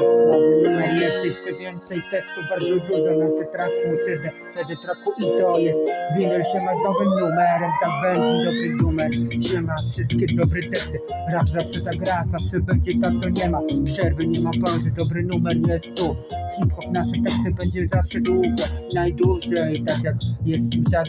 Numer jest jeszcze więcej tekstu, bardzo dużo na te traku, CD, CD traku i to jest winyl się ma z nowym numerem, tak będzie dobry numer, się ma wszystkie dobre teksty, rap zawsze tak gra, zawsze będzie tak, to nie ma. Przerwy, nie ma pauzy, dobry numer jest tu. Hip-hop, nasze teksty będzie zawsze długie, najdłużej, tak jak jest i tak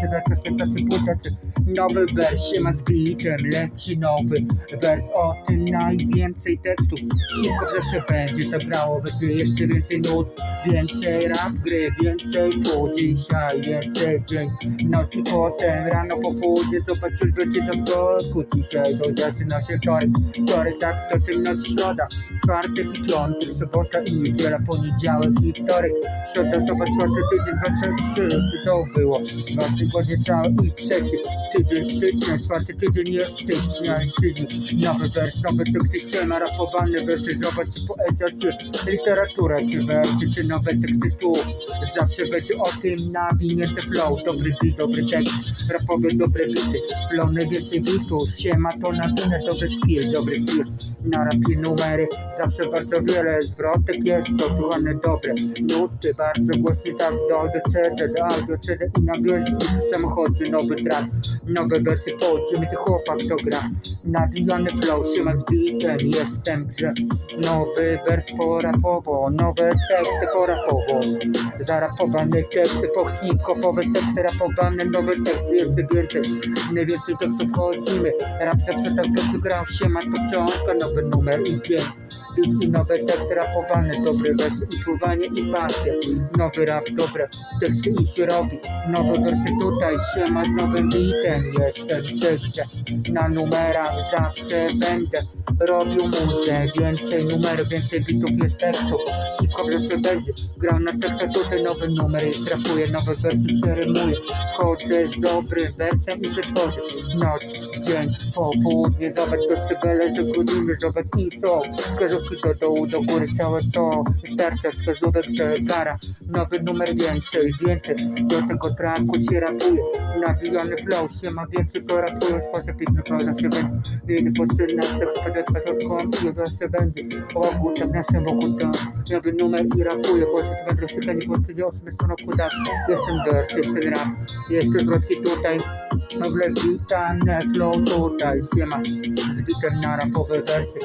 seda kaseta czy płyta, czy nowy wers się ma z bitem, leci nowy wers, o tym najwięcej tekstów, hip-hop zawsze będzie tak grało, będzie jeszcze więcej nut, więcej rap gry, więcej tu, dzisiaj więcej dzień, noc i potem rano po południe, zobacz już będzie do wtorku, dzisiaj to zaczyna się wtorek, wtorek tak to tym noc środa, czwartek i piątek, sobota i niedziela, poniedziałek i wtorek, środa, zobacz, czwarty tydzień, dwa, trzy, trzy, to było, dwa tygodnie cały i trzeci. Tydzień stycznia, czwarty tydzień jest stycznia, czyli nowy wers, nowe teksty się rapowane wersy, zobacz, czy poezja, czy literatura, czy czy nowe tu, zawsze będzie o tym nawinięte flow, dobry beat, dobry tekst, rapowy, dobre bity, flow, najwięcej bitów, siema to nawinę, dobry skill, dobry skill, na rapie numery, zawsze bardzo wiele zwrotek jest, to słuchane dobre, nuty, bardzo głośny tak do CD, do audio CD i na wiośni w samochodzie nowy track, nowe wersy podziemy, ty chłopak to gra, nawijany flow, siema z beatem, jestem grze, nowy wers po rapowo, nowe teksty po rapowo, zarapowane teksty po hip-hopowe teksty rapowane, nowe teksty jeszcze więcej, najwięcej tekstów chodzimy, rap zawsze tak dobrze grał, siema to książka, nowy numer i dzień, i nowe teksty rapowane, dobre wersy i i pasja, nowy rap, dobre teksty i się robi, nowe wersy tutaj, siema z nowym beatem, jestem w na numerach zawsze będę robił muzę, więcej numerów, więcej bitów jest tekstów i zawsze będzie grał na tekście, tutaj nowy numer. Jest, rapuje, nowe wersy się rymuje, chodzę z dobrym wersem i wytworzę, noc, dzień, popołudnie, zobacz decybele, że godziny, zobacz i to, wskazówki do dołu, do góry, całe to, wystarcza wskazówek, że kara, nowy numer więcej, więcej, do tego traku się rapuje, nawijany flow, się ma więcej, to rapuje, sposób piękny flow, zawsze będzie, jedę po stylach, tak wpadać i zawsze będzie, tak naszym wokół to, nowy numer i rapuje, po prostu będę rozsypany, po prostu osób z roku tak, jestem dorszy, jestem rap, jestem wreszcie tutaj, Nowe witane flow tutaj. Się ma z bitem na rapowe wersy.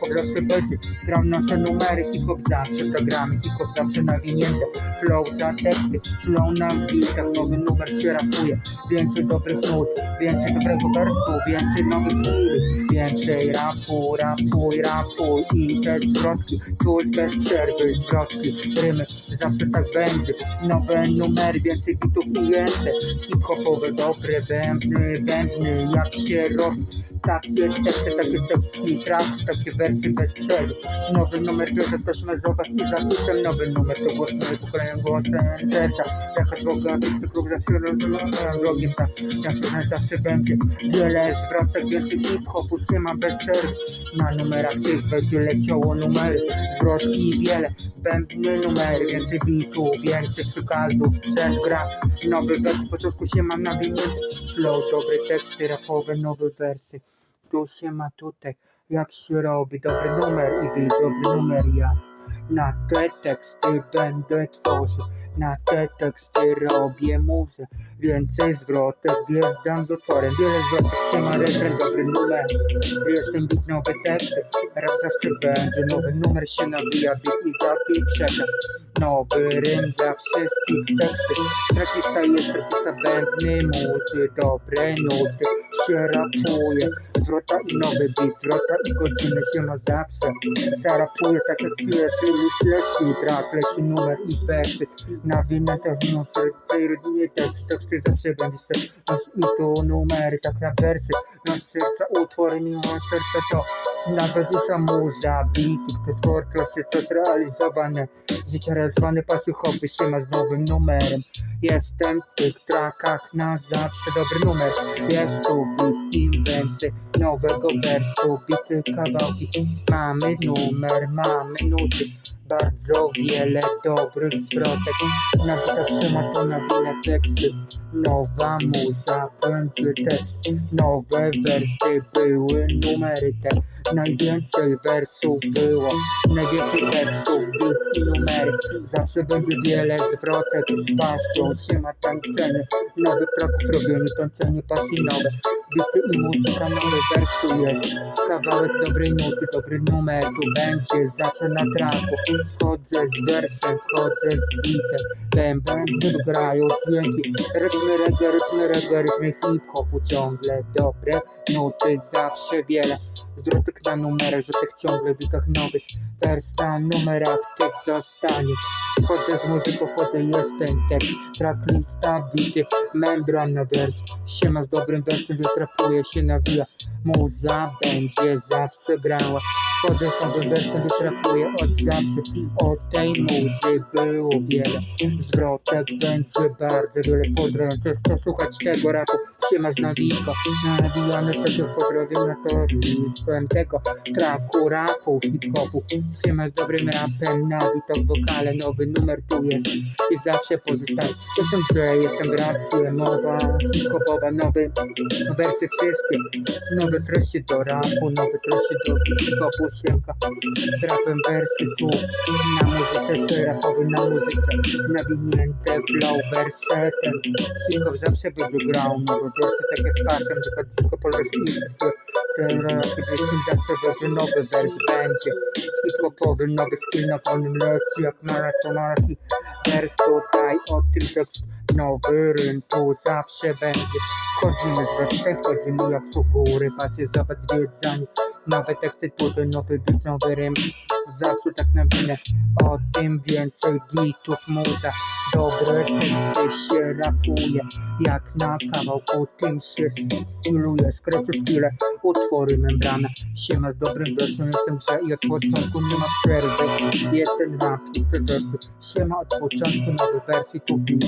Po prostu będzie. Grał nasze numery. Hip-hop zawsze to gramy hip-hop zawsze nawinięte. Flow za teksty. Flow na bitach. Nowy numer się rapuje więcej dobrych nut. Więcej dobrego wersu. Więcej nowych chwili więcej rapu rapuj rapuj i te zwrotki czuć bez przerwy zwrotki rymy zawsze tak będzie nowe numery więcej bitów i więcej. Hip-hopowe dobre bębny bębny jak się robi takie teksty, takie tekstki, traf, takie wersy bez celu. Nowy numer bierze też mezować i zapisem nowy numer to głos mojego pokolenia głosem serca. Jaka droga, ty klub zawsze rozmawiam drogiem tak, zawsze zawsze będzie. Wiele zwrotek, więcej hip-hopu się ma bez przerwy. Na numerach tych będzie leciało numery, zwrotki wiele, bębny numery, więcej bitów, więcej przykazów, też gra. Nowy wers, w początku się ma nawinięty flow, dobre teksty rapowe, nowe wersy tu się ma tutaj, jak się robi dobry numer i by dobry numer jak na te teksty będę tworzył, na te teksty robię muzę, więcej zwrotek, wjeżdżam do tworem, wiele zwrotek się ma refren, dobry numer, jestem bit, nowe teksty, rap zawsze będzie, nowy numer się nawija, bit i taki przekaz, nowy rym dla wszystkich teksty, trakista jest trakista bębny, muzy, dobre nuty, się rapuje, zwrota i nowy beat, zwrota i godziny się ma zawsze, zarapuje tak jak pierwszy list leci, trap leci numer i wersy, na winę też wino w tej rodzinie tekst, teksty zawsze będzie się, masz i tu numery, tak na wersy, na serca utwory, mimo serca to nawet dusza muza, beat, to twórczo się to zrealizowane, życie realizowane, pasy hobby się ma z nowym numerem, jestem w tych trakach na zawsze dobry numer, jest tu im więcej nowego wersu, bity kawałki, mamy numer, mamy nuty, bardzo wiele dobrych zwrotek. Na bitach trzyma to na teksty. Nowa muza będzie też. Nowe wersy były numery te. Najwięcej wersów było, najwięcej tekstów, bit i numery. Zawsze będzie wiele zwrotek z pasją. Siema tańczenie, nowych traków robienie, tańczenie pasji nowe. I muzyka, nowy wers tu jest. Kawałek dobrej nuty, dobry numer tu będzie zawsze na traku. Wchodzę z wersem, wchodzę z bitem. Bęben, grają dźwięki. Rytmy reggae, rytmy reggae, rytmy hip-hopu ciągle dobre. Nuty zawsze wiele. Zwrotek na numerach, zwrotek ciągle w bitach nowych. Wers na numerach tych zostanie. Wchodzę z muzyką, wchodzę, jest ten tekst. Tracklista, bity, membran na wers. Siema z dobrym wersem, wytrapuje się, nawija. Muza będzie zawsze grała. Wchodzę z nowym wersem, wytrapuję od zawsze. O tej muzy było wiele. Zwrotek będzie bardzo wiele. Pozdrawiam, chcę słuchać tego rapu. Siema z nawika, nawijane tego pozdrowienia to listem tego traku rapu, hip-hopu. Siema z dobrym rapem, nawito w wokale, nowy numer tu jest i zawsze pozostaje. Jestem że jestem w rapie, mowa hip-hopowa, nowe wersy wszystkie, nowe treści do rapu, nowe treści do hip-hopu, siemka z rapem wersy tu, na muzyce, to rapowy na muzyce, nawinięte flow wersetem, hip-hop zawsze będzie grał, nowe wersy tak jak pasem, tylko tylko polski i wszystko te rapy, wszystkim zawsze będzie nowy wers będzie, hip-hopowy, nowy styl na pełnym leci, jak maratonarki, wers tutaj o tym tekst, nowy rym tu zawsze będzie, wchodzimy z wersem, wchodzimy jak w góry, pasy zobacz zwiedzanie, nowe teksty, tutaj nowy beat, nowy rym, zawsze tak nawinę, o tym więcej gitów muza, dobre teksty się rapuje, jak na kawałku tym się styluje, skreczy skille, utwory membrana, siema z dobrym wersem, jestem grze i od początku nie ma przerwy, jest ten rap, jest te wersy, siema od początku nowe wersy, tu bity,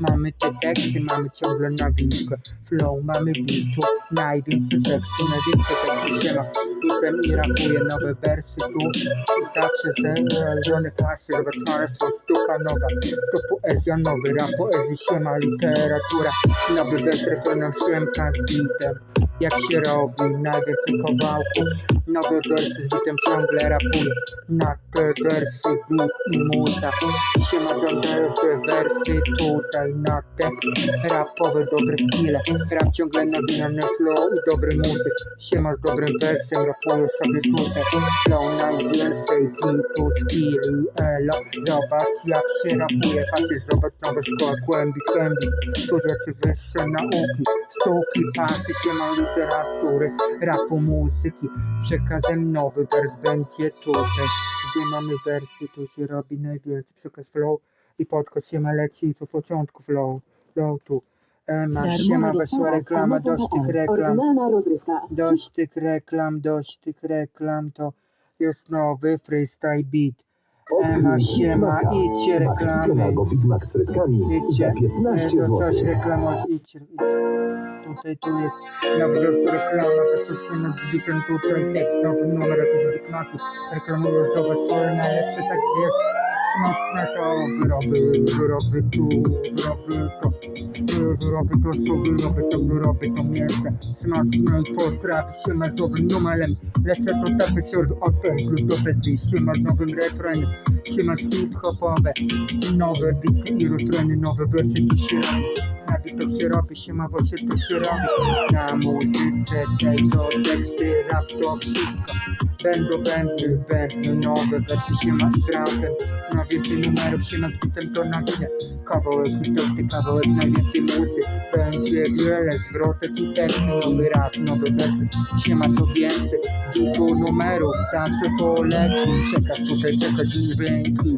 mamy te teksty, mamy ciągle nawilkę, flow, mamy bitu, największe teksty, największe teksty, siema, bitem i rapuję nowe wersy tu, zawsze zeleżone pasy, malarstwo, sztuka nowa, to poezja, nowy rap, poezji, siema, literatura, nowy wers, refrenem, siemka z bitem, jak się robi, najwięcej kawałków, nowe wersy z bitem ciągle rapuję, na te wersy bit i muza, siema, dodaję wersy tutaj, na te rapowe dobre skille, rap ciągle nawijany flow i dobry muzyk, siema z dobrym wersem, rapuję sobie tutaj, flow najwięcej bitu, skilli, elo, zobacz jak się rapuje, patrz, zobacz nowe szkoła, głębi, głębi, studia czy wyższe nauki, pasy, siema literatury, rapu, muzyki, przekazem nowy wers będzie tutaj, gdzie mamy wersy, tu się robi najwięcej, przekaz flow i podkład siema leci po początku flow, flow tu, e, masz siema z reklama, dość tych reklam, dość tych reklam, dość tych reklam, to jest nowy freestyle beat. Odkryj Hit Maca. idźcie Mac Chicken reklamy. albo Big Mac z frytkami za 15 e, to zł. coś reklama, idźcie. Tutaj, tu jest nowy reklama, to się z bitem tutaj tekst, nowy numer jakiś Big Macu. Reklamują zobacz swoje najlepsze, tak jest smaczne to wyroby, wyroby tu, wyroby to, wyroby to są wyroby to, wyroby to mięsne, smaczne potrafi się ma z dobrym numerem, lecę to tapy wśród do pety, się ma z nowym refrenem, się ma hip-hopowe, nowe bity i refreny, nowe wersy tu się robi, bitach się robi, się ma właśnie tu się robi, na muzyce tej to teksty, rap to wszystko, będą, będą, będą. Nowe wersy, się ma z rapem, na więcej numerów się nad bitem to nawinie, kawałek i tosty, kawałek najwięcej muzy, będzie wiele zwrotek i teksty, nowy rap, nowe wersy, się ma to więcej, kilku numerów, zawsze poleci, czekasz tutaj, czekać dźwięki,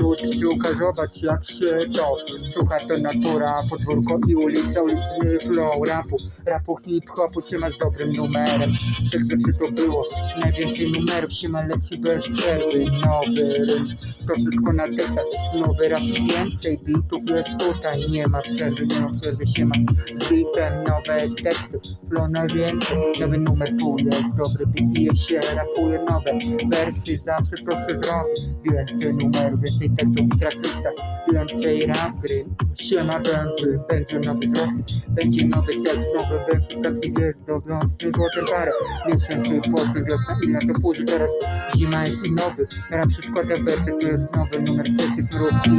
nut, sztuka, zobacz jak się to, słucha to natura, podwórko i ulica, uliczny flow rapu, rapu hip-hopu, się ma z dobrym numerem, tak zawsze to było, Najwięcej numerów się ma leci bez przerwy. Nowy rym, to wszystko na tekstach Nowy raz więcej bitów jest tutaj. Nie ma przerwy, nie ma przerwy się ma. Z bitem Nowe teksty, flow na więcej. Nowy numer tu dobry beat i się rapuje nowe. Wersy zawsze proszę zrobić Więcej numerów, więcej tekstów i traktista Więcej rap gry Siema będzie, będzie nowy drogi Będzie nowy tekst, nowy będzie taki jest Dowiązny złoty parę Miesięcy po wiosna i na to później. Teraz Zima jest i nowy. Rap przykłada wersy, to jest nowy numer. Trzeci z ruski.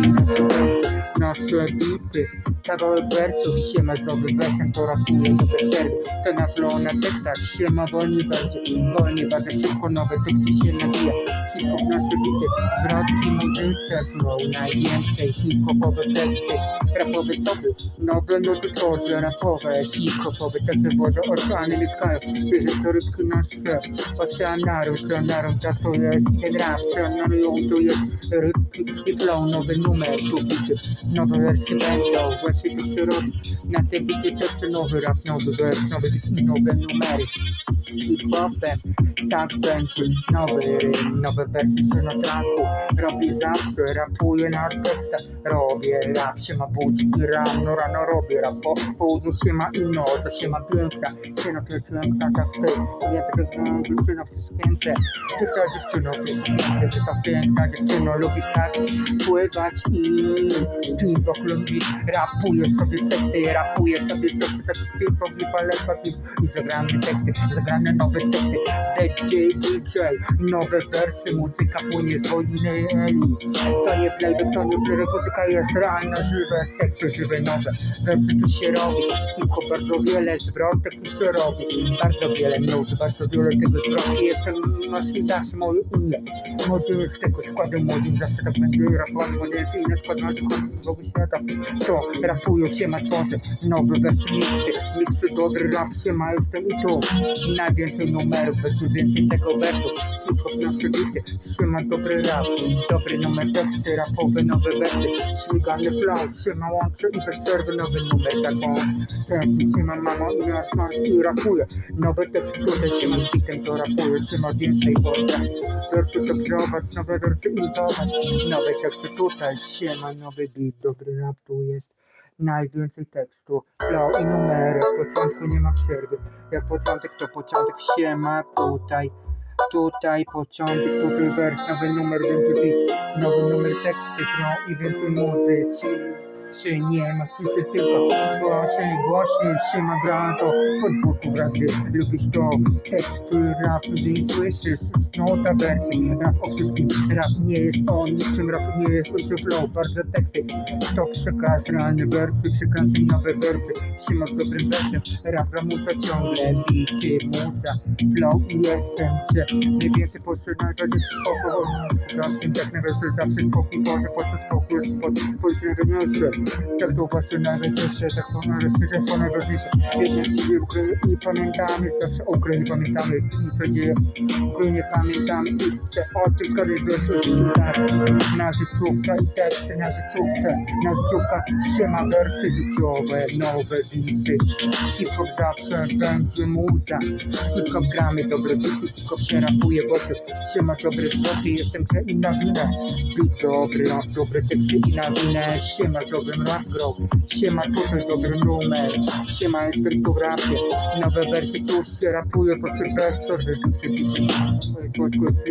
Nasze bity Kawałek wersów, siema z nowym wersem To rapuje nowe przerwy To na flow na tekstach Siema wolniej będzie, wolniej bardzo szybko Nowe teksty się nabija. Hip-hop nasze bity, zwrotki muzyce Flow najwięcej, hip-hopowe teksty. Rapowe soby, nowe nuty tworzę Rapowe, hip-hopowe teksty Wodę oceany mieszkają. To rybki nasze. Oceanaru, to jest ten rap, oceanaru Tu jest rybki flow Nowy numer, tu bity Nowe wersje będą, właśnie to się robi Na te bity teksty nowy rap, nowy wers Nowe bity nowe numery hip-hopem Tak będzie nowy nowe wersy się na traku. Robię zawsze, rapuję na tekstach Robię rap, się ma budzi i rano, rano robię rap. Po południu się ma ino, to się ma piękna. Się na to piękna, tak ty. Ja tak jak dziewczyna w sukience Ty ta dziewczyno w sukience Ty ta piękna dziewczyno, lubisz tak pływać i piwo lubi. Rapuję sobie teksty, rapuję sobie teksty Tak piwo, i paleta, i zagramy teksty Nowe teksty DJ, DJ Nowe wersy, muzyka płynie z wojny To nie playback, to nie playback Muzyka jest realna, żywe Teksty żywe, nowe Wersy tu się robi. Hip-hop bardzo wiele zwrotek tu się robi. Bardzo wiele nut, bardzo wiele tego zwrotu. Jestem masz dasz moje imię Młody z tego składu młodym Zawsze tak będzie rapowany Młody jest inny skład na tego świata To rapują się ma tworzy Nowe wersy, miksy. Miksy, dobry rap się ma Jestem i tu Najwięcej numerów, weźmy więcej tego wersu Hip-hop na przebity, trzyma dobry rap. Dobry numer teksty, rapowe nowe wersy. Śmigany flow, trzyma łączy i bez przerwy nowy numer. Taką tętni, trzyma mamo i ja smash i rapuję Nowe teksty, tutaj trzyma z bitem, to rapuję Trzyma więcej woda Wersy to grzować, nowe wersy intować Nowe teksty tutaj, trzyma nowy beat. Dobry rap tu jest najwięcej tekstu, flow i numery, w początku nie ma przerwy. Jak początek to początek się ma tutaj, tutaj początek, tutaj wers, nowy numer, beat, nowy numer teksty, flow i więcej muzyki. Czy nie ma ciszy tylko głośniej, głośniej się ma gra to podwórku rapy Lubisz to teksty, rap, gdy słyszysz nota wersy Rap o wszystkim, rap nie jest o niczym, rap nie jest o flow, bardzo teksty To przekaz, realne wersy, przekazy nowe wersy Siema z dobrym wersem, rap ramusa ciągle, bity, muza Flow i jestem, że mniej więcej potrzebna będzie spokój Prostym tak na wersy zawsze spokój, Boże, po co spokój, jest pod, potrzebnego najważniejsze tak to właśnie najważniejsze, tak to bezpieczeństwo najważniejsze. Jednak siebie w Ukrainie i pamiętamy, zawsze o Ukrainie pamiętamy, co dzieje w Ukrainie pamiętamy i chcę o tym wersji tak. Na życiówka i teksty na życiówce, na życiówka trzyma wersy życiowe, nowe bity. Hip-hop zawsze będzie muza, hip-hop gramy dobre bity, się rapuje w oczy, trzyma dobre zwroty, jestem że i na winę. Beat dobry, rap, dobre teksty i na winę, siema z rap grow, siema tutaj dobry numer, siema jestem tu w rapie, nowe wersy tu się rapuje, po czym bez co, że tu się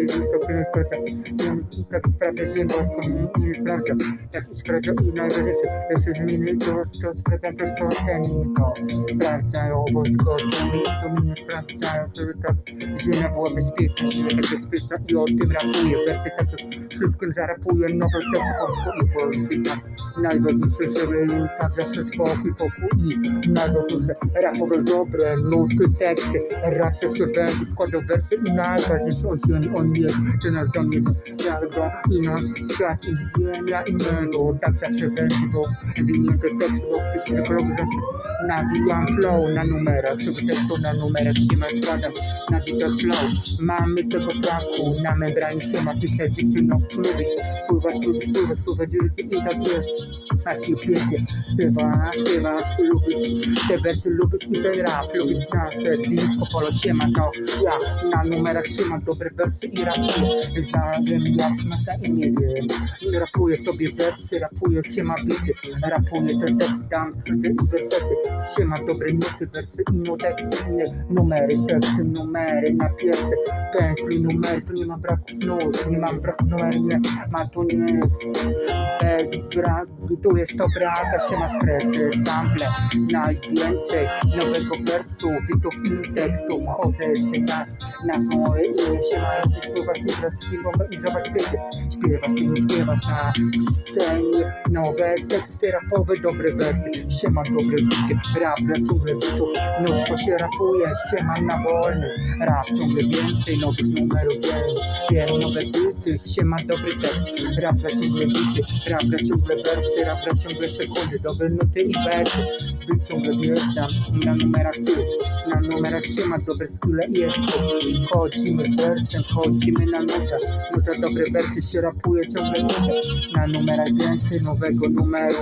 jest to sprawdza, tak sprawdza się, bo nie, nie sprawdza, jak sprawdza i najwyżej, jeśli zmieni to, to sprawdza to, co ten to sprawdzają, bo zgodnie to mi nie sprawdzają, żeby tak ziemia była bezpieczna, ziemia tak bezpieczna i o tym rapuję, wersy takie wszystkim nowe teksty polsku i polski, najważniejsze, żeby tak zawsze spokój, pokój i najważniejsze, rapowe dobre, nuty, teksty, rap zawsze będzie składał wersy i najważniejsze o ziemi, on jest, czy nas do mnie, ja go i nas, świat i ziemia tak zawsze będzie, bo winięte teksty, bo ktoś tylko robi nawijam flow na numerach, żeby tekstu na numerach się ma składam, nabita flow, mamy tego braku, na membranie się ma pisać dziewczyno, lubisz, pływać, pływać, pływać, lubisz i tak jest. Ci pięknie, śpiewa, śpiewa, lubisz, te wersy lubisz i ten rap, lubisz nasze disco, polo, siema, to ja na numerach siema, dobre wersy i rapuję, wiem jak na wiem, rapuję sobie wersy, rapuję, siema, bity, rapuję te teksty, dam sobie i wersety, siema, dobre nuty, wersy i nuteksty, nie, numery, teksty, numery, na pierwsze, pętli, numery, tu nie ma braku nut, nie mam braku numeru, nie, ma tu nie jest, bez braku, tu jest to braka, siema, skreczy, sample, najwięcej nowego wersu, bitów i tekstów, chodzę jeszcze na, na moje imię, siema, jak śpiewasz, nie wraz i zobacz kiedy, śpiewasz, ty nie śpiewasz na scenie, nowe teksty rapowe, dobre wersy, siema, dobre bity, rap, ciągle bitów, mnóstwo się rapuje, siema, na wolny, rap, ciągle więcej nowych numerów, wiem, nowe bity, siema, dobry tekst, rap, rap, ciągle bity, rap, rap, ciągle wersy, rap, rap, ciągle sekundy, dobre nuty i wersy, by ciągle wjeżdżam na numerach ty, na numerach siema, dobre skille i jest chodzimy wersem, chodzimy na nutach, nuta, dobre wersy się rapuje ciągle nutę, na numerach więcej nowego numeru,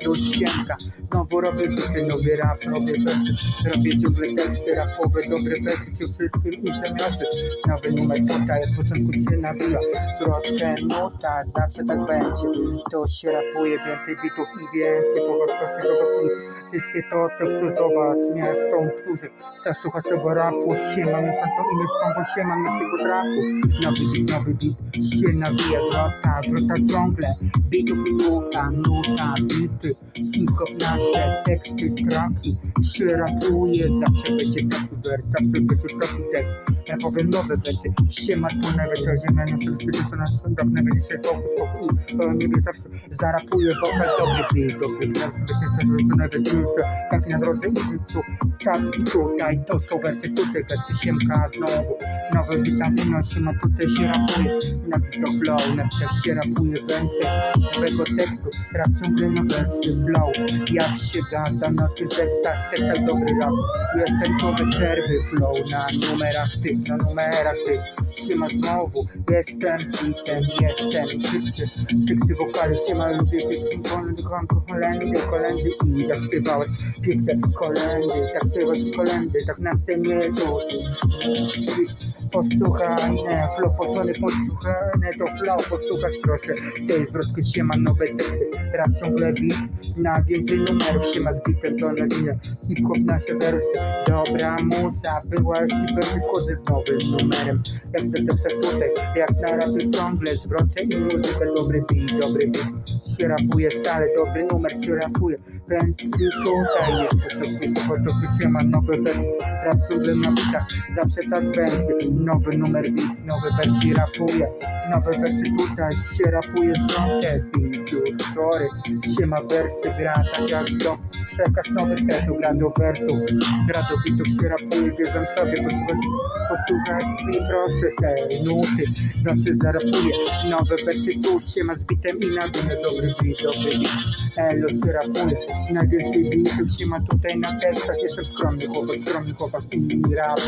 plus siemka, znowu robię bity, nowy rap, robię wersy, robię ciągle teksty rapowe, dobre wersy, ci wszystkim i przemiosy, nowy numer nuta, w początku się nabija, troszkę nuta, zawsze tak będzie, to się rapuje więcej bitów i więcej, po prostu zobaczyli wszystkie to, to chcę zobacz, miasto, którzy chcę słuchać tego rapu, siema, mieszkańcą i mieszkam, bo siema, naszego rapu, nowy beat, nowy beat, się nawija, zwrota, zwrota ciągle, bitów i nuta, nuta, bity, hip-hop, nasze teksty, traki, się rapuje, zawsze będzie taki wers, zawsze będzie taki tekst, ja powiem nowe wersy, siema, tu najwyższa ziemia, na będzie to nasz sądok, najwyższy się pokój, spokój, to niebie zawsze zarapuje wokal, dobry beat, dobry beat, dobry beat, najwyższe, tak na drodze i życiu, tak i tutaj, to są wersy tutaj, wersy siemka znowu, nowe witaminy, siema, tutaj się rapuje, na to flow, na to się rapuje więcej, nowego tekstu, rap ciągle na wersy flow, jak się gada na tych tekstach, tekstach dobry rap, jestem nowe serwy flow, na numerach tych, na numerach tych, siema znowu, jestem hitem, jestem wszyscy, teksty wokale, siema, lubię tych kolendy, kolendy, kolendy i zaśpiewałeś piękne kolendy, zaśpiewać kolendy, tak na scenie tu, posłuchaj, nie, flow posłany, posłuchaj, nie, to flow, posłuchać proszę, tej zwrotki siema, nowe teksty, rap ciągle beat, na więcej numerów, siema z bitem, to na winę, hip-hop, nasze wersy, dobra muza, była już i będzie chodzę z nowym numerem, jak te teksty tutaj, jak na rapie ciągle, zwroty i muzykę, dobry beat, dobry beat, się rapuje stale, dobry numer się rapuje, pętli tutaj jest, prostu się ma nowy wers, rap ciągle na bitach, zawsze tak będzie, nowy numer beat, nowe wersje rapuje, nowe wersy tutaj się rapuje zwrotę, beat, utwory, się ma wersy, gra tak jak do, przekaz nowych tekstów, gra do wersów, gra do bitów się rapuje, wierzę sobie, posłuchaj, posłuchaj i proszę te nuty, zawsze zarapuje, nowe wersy tu się ma z bitem i na górę, dobry beat, dobry beat, elo się rapuje, najwięcej bitów się ma tutaj na tekstach, jestem skromny chłopak, skromny chłopak i rap,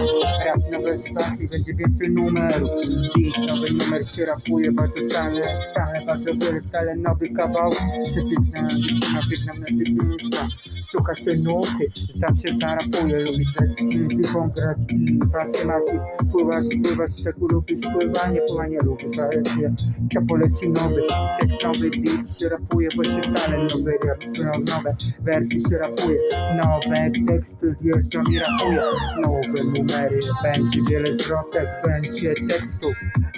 rap nowe sytuacje, będzie więcej numerów, beat, nowy numer się rapuje, bardzo stale, stale, bardzo wiele, stale nowy kawał, przepiękna, dziewczyna, piękna, piękna, słuchasz te nuty, zarapuje, lubisz te piłką grać i pasję masz i pływasz, pływasz, tak lubisz pływanie, pływanie lubisz, ale to poleci nowy, tekst nowy, beat się rapuje, bo się stale nowy rap, no, nowe wersy się rapuje, nowe teksty wjeżdżam i rapuję, nowe numery, będzie wiele zwrotek, będzie tekstów,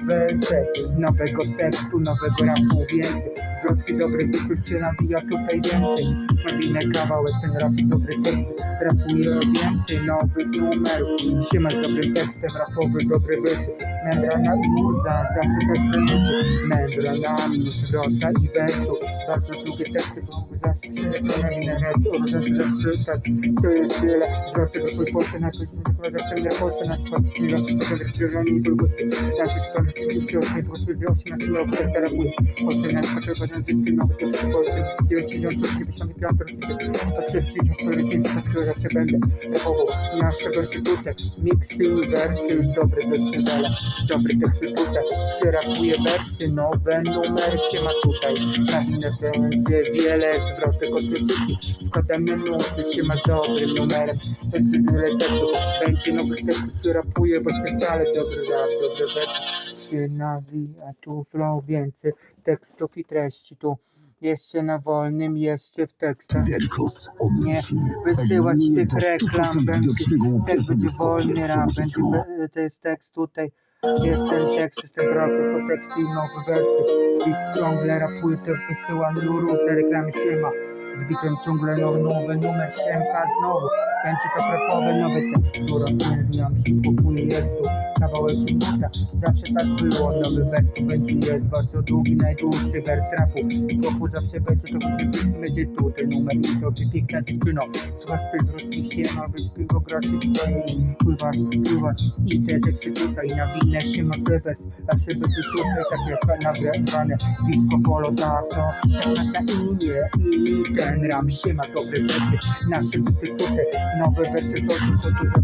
będzie nowego tekstu, nowego rapu więcej, zwrotki dobre, bitów się nawija tutaj więcej, nawinę kawałek, ten rap dobry tekst, rapuje więcej nowych numerów, się masz dobrym tekstem, rapowy, dobre wersy, membrana i muza, zawsze tak będzie, membranami, zwrota i wersu, bardzo długie teksty, bo zawsze się I'm not All of them look good, but good, good, good, good, good, mój. Polsce na przykład będą zyski nowe, to w Polsce 93, 95 to się ćwiczą, które dzień, które zawsze będę zachował. Nasze wersy miksy i wersy, dobre festiwale, dobry teksty tutaj. Przerapuję wersy, nowe numery się ma tutaj. Na inne będzie wiele zwrotek od krytyki. Składamy nuty, się ma dobrym numerem. Wiele będzie nowych tekstów, się rapuje, bo się wcale dobry rap, dobre wersy się nawija. Tu flow więcej tekstów i treści, tu jeszcze na wolnym, jeszcze w tekstach. Derkos Nie wysyłać tych to reklam, 100% będzie, też będzie wolny rap, będzie, to jest tekst tutaj, jest ten tekst, jest ten kroków, to tekst i nowy wersy i ciągle rapuje, to wysyła nuru, te reklamy się ma. Zbitem ciągle nowy, nowy numer, siemka znowu, będzie to rapowe, nowy tekst, która uwielbiam, hip-hopuje, jest tu kawałek minuta, zawsze tak było, nowy wers będzie, jest bardzo długi, najdłuższy wers rapu, hip-hopu zawsze będzie, to będzie, tu ten numer i to by piękna dziewczyno, słuchasz ty zwrotki się, ma być piwo graczy tutaj, pływasz, pływasz i te teksty tutaj, na winę się ma rewers, zawsze będzie tutaj, tak jak nagrywane, disco polo, tak, to, tak na imię i ten ram się ma dobre wersy, nasze bity tutaj, nowe wersy są tu, są tu